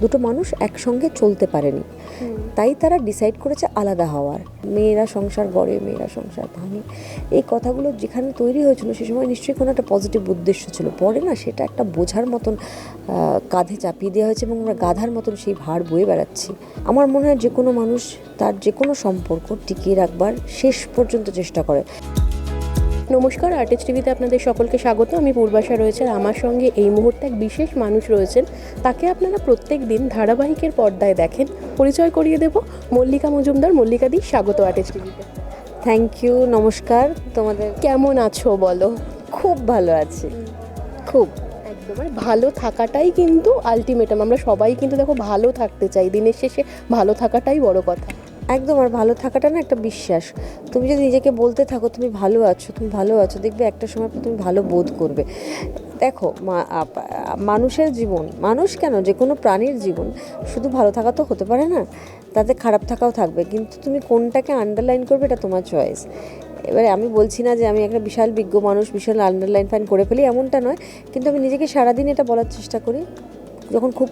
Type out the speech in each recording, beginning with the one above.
দুটো মানুষ একসঙ্গে চলতে পারেনি। তাই তারা ডিসাইড করেছে আলাদা হওয়ার। মেয়েরা সংসার গড়ে মেয়েরা সংসার ভাঙে। এই কথাগুলো যেখানে তৈরি হয়েছিল সে সময় নিশ্চয়ই কোনো একটা পজিটিভ উদ্দেশ্য ছিল। পরে না সেটা একটা বোঝার মতন কাঁধে চাপিয়ে দেওয়া হয়েছে এবং আমরা গাধার মতন সেই ভার বয়ে বেড়াচ্ছি। আমার মনে হয় যে কোনো মানুষ তার যে কোনো সম্পর্ক টিকিয়ে রাখবার শেষ পর্যন্ত চেষ্টা করে। নমস্কার আর্টিস্ট টিভিতে আপনাদের সকলকে স্বাগত। আমি পূর্বাশা রয়েছে আর আমার সঙ্গে এই মুহূর্তে এক বিশেষ মানুষ রয়েছেন। তাকে আপনারা প্রত্যেক দিন ধারাবাহিকের পর্দায় দেখেন। পরিচয় করিয়ে দেব মল্লিকা মজুমদার। মল্লিকা দি স্বাগত আর্টিস্ট টিভিতে। থ্যাংক ইউ নমস্কার। তোমাদের কেমন আছো বলো? খুব ভালো আছি। খুব। একদম ভালো থাকাটাই কিন্তু আলটিমেটাম আমরা সবাই কিন্তু দেখো ভালো থাকতে চাই। দিনের শেষে ভালো থাকাটাই বড় কথা। একদম, আর ভালো থাকাটা না একটা বিশ্বাস। তুমি যদি নিজেকে বলতে থাকো, তুমি ভালো আছো, তুমি ভালো আছো দেখবে একটা সময় তুমি ভালো বোধ করবে। দেখো মানুষের জীবন, মানুষ কেন? যে কোনো প্রাণীর জীবন, শুধু ভালো থাকা তো হতে পারে না, তাতে খারাপ থাকাও থাকবে। কিন্তু তুমি কোনটাকে আন্ডারলাইন করবে এটা তোমার চয়েস এবারে আমি বলছি না যে আমি একটা বিশাল বিজ্ঞ মানুষ, বিশাল আন্ডারলাইন ফাইন করে ফেলি, এমনটা নয়। কিন্তু আমি নিজেকে সারাদিন এটা বলার চেষ্টা করি। যখন খুব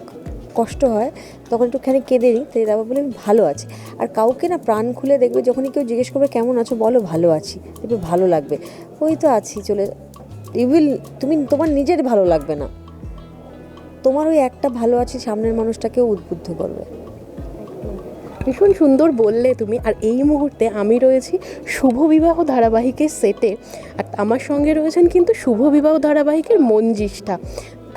কষ্ট হয়, তখন একটুখানি কেঁদে নিই তাই তারপর বলে আমি ভালো আছি। আর কাউকে না প্রাণ খুলে দেখবে, যখনই কেউ জিজ্ঞেস করবে, কেমন আছো? বলো, ভালো আছি। দেখবে, ভালো লাগবে। ওই তো আছি, চলে ইউইল তুমি তোমার নিজের ভালো লাগবে না। তোমার ওই একটা ভালো আছি, সামনের মানুষটাকেও উদ্বুদ্ধ করবে। ভীষণ সুন্দর বললে তুমি, আর এই মুহূর্তে আমি রয়েছি শুভ বিবাহ ধারাবাহিকের সেটে আর আমার সঙ্গে রয়েছেন কিন্তু শুভ বিবাহ ধারাবাহিকের মঞ্জিষ্ঠা।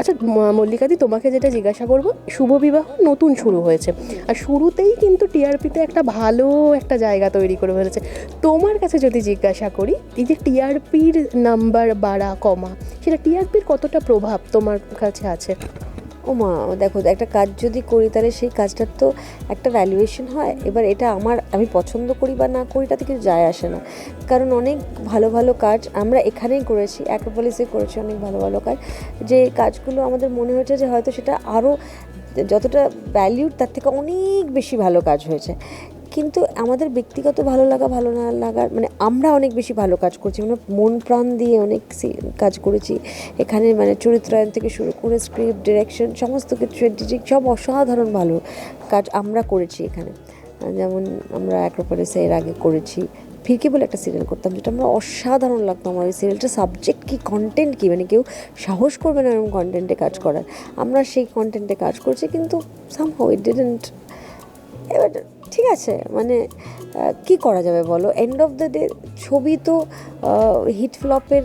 আচ্ছা মল্লিকাদি, তোমাকে যেটা জিজ্ঞাসা করব, শুভ বিবাহ নতুন শুরু হয়েছে। আর শুরুতেই কিন্তু টিআরপিতে একটা ভালো একটা জায়গা তৈরি করে ফেলেছে। তোমার কাছে যদি জিজ্ঞাসা করি, এই যে টিআরপির নাম্বার বাড়া, কমা, সেটা টিআরপির কতটা প্রভাব তোমার কাছে আছে? ও মা, দেখো, একটা কাজ যদি করি, তাহলে সেই কাজটার তো একটা ভ্যালুয়েশন হয়। এবার এটা আমার, আমি পছন্দ করি বা না করি, তাতে কিছু যায় আসে না। কারণ অনেক ভালো ভালো কাজ আমরা এখানেই করেছি অ্যাক্রোপলিসে করেছি অনেক ভালো ভালো কাজ। যে কাজগুলো আমাদের মনে হয়েছে যে হয়তো সেটা আরও যতটা ভ্যালিউড তার থেকে অনেক বেশি ভালো কাজ হয়েছে। কিন্তু আমাদের ব্যক্তিগত ভালো লাগা ভালো না লাগার মানে আমরা অনেক বেশি ভালো কাজ করছি আমরা মন প্রাণ দিয়ে অনেক কাজ করেছি। এখানে মানে চরিত্রায়ন থেকে শুরু করে স্ক্রিপ্ট ডিরেকশন সমস্ত কিছু এডিটিং সব অসাধারণ ভালো কাজ আমরা করেছি এখানে। যেমন আমরা অ্যাক্রোপলিসে এর আগে করেছি। ফিরকি বলে একটা সিরিয়াল করতাম, যেটা আমরা অসাধারণ লাগতো আমার ওই সিরিয়ালটা সাবজেক্ট কী কন্টেন্ট কী মানে কেউ সাহস করবে না এরকম কন্টেন্টে কাজ করার। আমরা সেই কন্টেন্টে কাজ করছি, কিন্তু সামহাউ ইট ডিডেন্ট এবার ঠিক আছে মানে কি করা যাবে বলো? এন্ড অফ দ্য ডে ছবি তো হিট ফ্লপের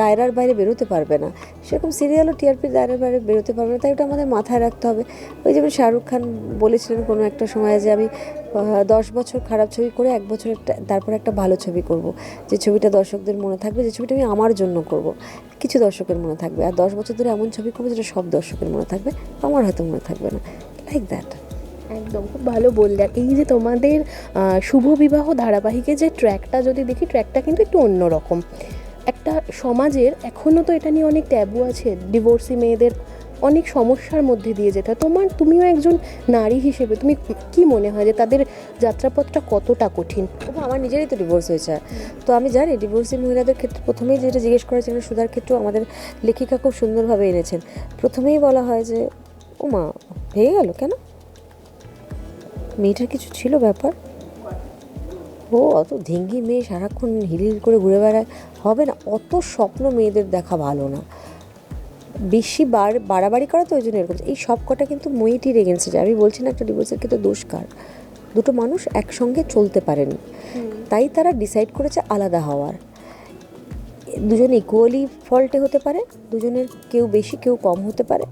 দায়রার বাইরে বেরোতে পারবে না। সেরকম সিরিয়ালও টিআরপির দায়রার বাইরে বেরোতে পারবে না, তাই ওটা আমাদের মাথায় রাখতে হবে। ওই যেমন শাহরুখ খান বলেছিলেন কোনো একটা সময় যে আমি দশ বছর খারাপ ছবি করে এক বছর একটা, তারপর একটা ভালো ছবি করব। যে ছবিটা দর্শকদের মনে থাকবে, যে ছবিটা আমি আমার জন্য করব। কিছু দর্শকের মনে থাকবে। আর দশ বছর ধরে এমন ছবি করব যেটা সব দর্শকের মনে থাকবে, আমার হয়তো মনে থাকবে না। লাইক দ্যাট একদম, খুব ভালো বললে আর এই যে তোমাদের শুভ বিবাহ ধারাবাহিকে যে ট্র্যাকটা যদি দেখি, ট্র্যাকটা কিন্তু একটু অন্যরকম একটা সমাজের, এখনও তো এটা নিয়ে অনেক ট্যাবু আছে, ডিভোর্সি মেয়েদের অনেক সমস্যার মধ্যে দিয়ে যেতে হয়। তোমার, তুমিও একজন নারী হিসেবে, তুমি কি মনে হয় যে তাদের যাত্রাপথটা কতটা কঠিন? আমার নিজেরই তো ডিভোর্স হয়েছে। তো আমি জানি ডিভোর্সি মহিলাদের ক্ষেত্রে প্রথমেই যেটা জিজ্ঞেস করেছিলেন, সুধার ক্ষেত্রেও আমাদের লেখিকা খুব সুন্দরভাবে এনেছেন। প্রথমেই বলা হয় যে ও মা ভেঙে গেল কেন? মেয়েটার কিছু ছিল ব্যাপার? ও অত ধিঙ্গি মেয়ে সারাক্ষণ হিল হিল করে ঘুরে বেড়ায়। হবে না অত স্বপ্ন মেয়েদের দেখা ভালো না। বেশি বার বাড়াবাড়ি করা তো ওই জন্য এরকম। এই সব কটা কিন্তু মেয়েটির এগেন্সে যায়। আমি বলছি না একটা ডিভোর্সের কিন্তু দোষ কার? দুটো মানুষ একসঙ্গে চলতে পারেনি। তাই তারা ডিসাইড করেছে আলাদা হওয়ার। দুজন ইকুয়ালি ফল্টে হতে পারে দুজনের কেউ বেশি কেউ কম হতে পারে।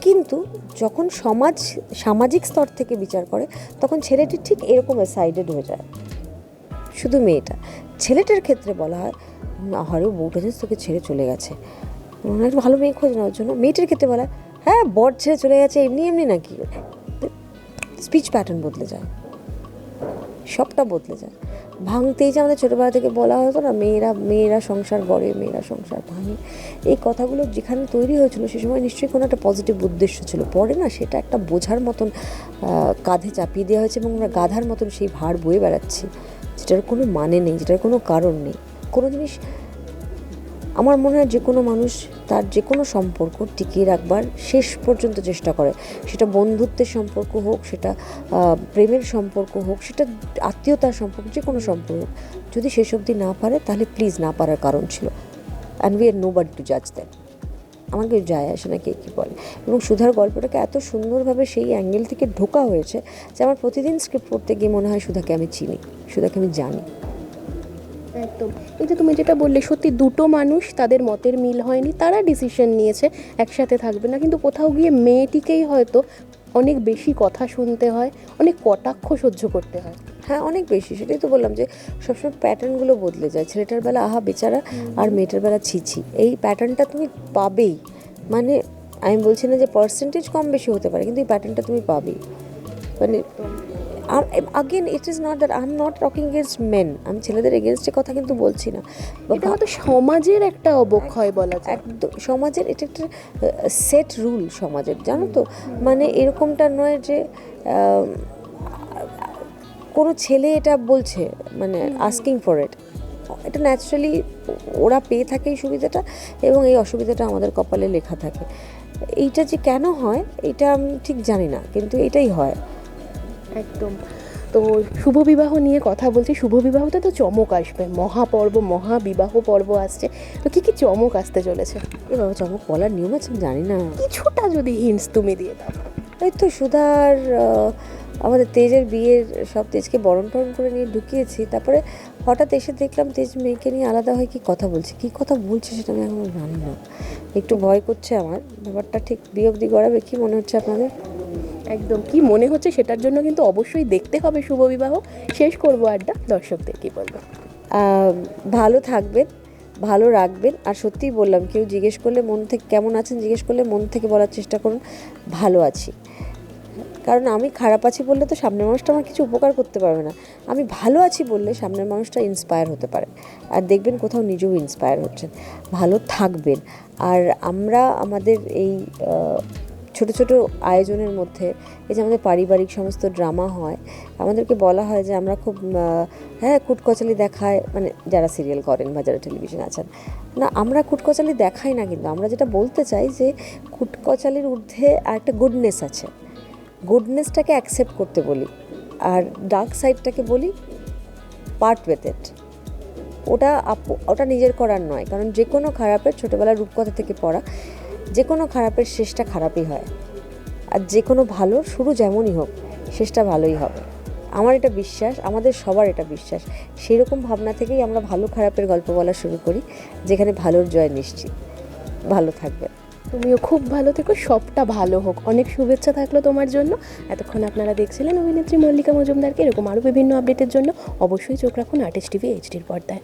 কিন্তু যখন সমাজ, সামাজিক স্তর থেকে বিচার করে, তখন ছেলেটি ঠিক এরকম সাইডেড হয়ে যায়। শুধু মেয়েটা। ছেলেটার ক্ষেত্রে বলা হয় হরে বউটা জানিস তোকে ছেড়ে চলে গেছে। একটু ভালো মেয়ে খোঁজ নেওয়ার জন্য। মেয়েটির ক্ষেত্রে বলা হ্যাঁ বর ছেড়ে চলে গেছে, এমনি এমনি নাকি? স্পিচ প্যাটার্ন বদলে যায়। সবটা বদলে যায়। ভাঙতেই যে আমাদের ছোটোবেলা থেকে বলা হতো না, মেয়েরা মেয়েরা সংসার গড়ে, মেয়েরা সংসার ভাঙে। এই কথাগুলো যেখানে তৈরি হয়েছিল সে সময় নিশ্চয়ই কোনো একটা পজিটিভ উদ্দেশ্য ছিল। পরে না সেটা একটা বোঝার মতন কাঁধে চাপিয়ে দেওয়া হয়েছে এবং আমরা গাধার মতন সেই ভার বয়ে বেড়াচ্ছি, যেটার কোনো মানে নেই, যেটার কোনো কারণ নেই। কোনো জিনিস আমার মনে হয় যে কোনো মানুষ তার যে কোনো সম্পর্ক টিকিয়ে রাখবার শেষ পর্যন্ত চেষ্টা করে। সেটা বন্ধুত্বের সম্পর্ক হোক, সেটা প্রেমের সম্পর্ক হোক, সেটা আত্মীয়তার সম্পর্ক, যে কোনো সম্পর্ক হোক। যদি শেষ অবধি না পারে, তাহলে প্লিজ না পারার কারণ ছিল। And we are no but to জাজ দেন আমাকে যায় আসে না কে কী বলে। এবং সুধার গল্পটাকে এত সুন্দরভাবে সেই অ্যাঙ্গেল থেকে ঢোকা হয়েছে যে আমার প্রতিদিন স্ক্রিপ্ট পড়তে গিয়ে মনে হয় সুধাকে আমি চিনি, সুধাকে আমি জানি। একদম। এই যে তুমি যেটা বললে সত্যি দুটো মানুষ তাদের মতের মিল হয়নি তারা ডিসিশন নিয়েছে একসাথে থাকবে না। কিন্তু কোথাও গিয়ে মেয়েটিকেই হয়তো অনেক বেশি কথা শুনতে হয় অনেক কটাক্ষ সহ্য করতে হয়। হ্যাঁ অনেক বেশি। সেটাই তো বললাম যে সবসময় প্যাটার্নগুলো বদলে যায়। ছেলেটার বেলা আহা বেচারা আর মেয়েটার বেলা ছিছি এই প্যাটার্নটা তুমি পাবেই। মানে আমি বলছি না যে পার্সেন্টেজ কম বেশি হতে পারে কিন্তু এই প্যাটার্নটা তুমি পাবেই। মানে again it is not that I am not talking against men আমি ছেলেদের এগেনস্টে কথা কিন্তু বলছি না। বা এটা হয়তো সমাজের একটা অবক্ষয় বলা যায়। একদম সমাজের এটা একটা সেট রুল সমাজের জানো তো? মানে এরকমটা নয় যে কোনো ছেলে এটা বলছে মানে আস্কিং ফর ইট এটা ন্যাচারালি ওরা পেয়ে থাকে এই সুবিধাটা এবং এই অসুবিধাটা আমাদের কপালে লেখা থাকে। এইটা যে কেন হয় এটা আমি ঠিক জানি না কিন্তু এটাই হয়। একদম। তো শুভ বিবাহ নিয়ে কথা বলছি। শুভ বিবাহতে তো চমক আসবে। মহাপর্ব মহাবিবাহ পর্ব আসছে। তো কি কি চমক আসতে চলেছে? এ বাবা চমক বলার নিয়ম আছে? জানি না। কিছুটা যদি হিন্টস তুমি দিয়ে দাও। এই তো সুধার আমাদের তেজের বিয়ের সব তেজকে বরণ টরণ করে নিয়ে ঢুকিয়েছি। তারপরে হঠাৎ এসে দেখলাম তেজ মেয়েকে নিয়ে আলাদা হয়ে কি কথা বলছে? কি কথা বলছে সেটা আমি এখনও জানি না। একটু ভয় করছে আমার। ব্যাপারটা ঠিক বিয়োগ দি গড়াবে? কি মনে হচ্ছে আপনাদের? একদম কি মনে হচ্ছে সেটার জন্য কিন্তু অবশ্যই দেখতে হবে শুভ বিবাহ। শেষ করব আড্ডা, দর্শকদের কি বলব? ভালো থাকবেন, ভালো রাখবেন, আর সত্যিই বললাম, কেউ জিজ্ঞেস করলে মন থেকে, কেমন আছেন জিজ্ঞেস করলে মন থেকে বলার চেষ্টা করুন, ভালো আছি। কারণ আমি খারাপ আছি বললে তো সামনের মানুষটা আমার কিছু উপকার করতে পারবে না। আমি ভালো আছি বললে সামনের মানুষটা ইন্সপায়ার হতে পারে। আর দেখবেন কোথাও নিজেও ইন্সপায়ার হচ্ছেন। ভালো থাকবেন। আর আমরা আমাদের এই ছোট ছোট আয়োজনের মধ্যে এই যে আমাদের পারিবারিক সমস্ত ড্রামা হয়, আমাদেরকে বলা হয় যে আমরা খুব হ্যাঁ কুটকচালি দেখায় মানে যারা সিরিয়াল করেন বা যারা টেলিভিশন আছেন। না, আমরা কুটকচালি দেখাই না কিন্তু, আমরা যেটা বলতে চাই যে কুটকচালির ঊর্ধ্বে একটা গুডনেস আছে। গুডনেসটাকে অ্যাকসেপ্ট করতে বলি, আর ডার্ক সাইডটাকে বলি পার্ট উইথ ইট ওটা ওটা নিজের করার নয়, কারণ যে কোনো খারাপের ছোটোবেলার রূপকথা থেকে পড়া যে কোনো খারাপের শেষটা খারাপই হয়। আর যে কোনো ভালো শুরু যেমনই হোক, শেষটা ভালোই হবে। আমার এটা বিশ্বাস, আমাদের সবার এটা বিশ্বাস। সেই রকম ভাবনা থেকেই আমরা ভালো খারাপের গল্প বলা শুরু করি, যেখানে ভালোর জয় নিশ্চিত। ভালো থাকবে। তুমিও খুব ভালো থেকো, সবটা ভালো হোক। অনেক শুভেচ্ছা থাকল তোমার জন্য। এতক্ষণ আপনারা দেখছিলেন অভিনেত্রী মল্লিকা মজুমদারকে, এরকম আরও বিভিন্ন আপডেটের জন্য অবশ্যই চোখ রাখুন আর্টিস্ট টিভি এইচডির পর্দায়।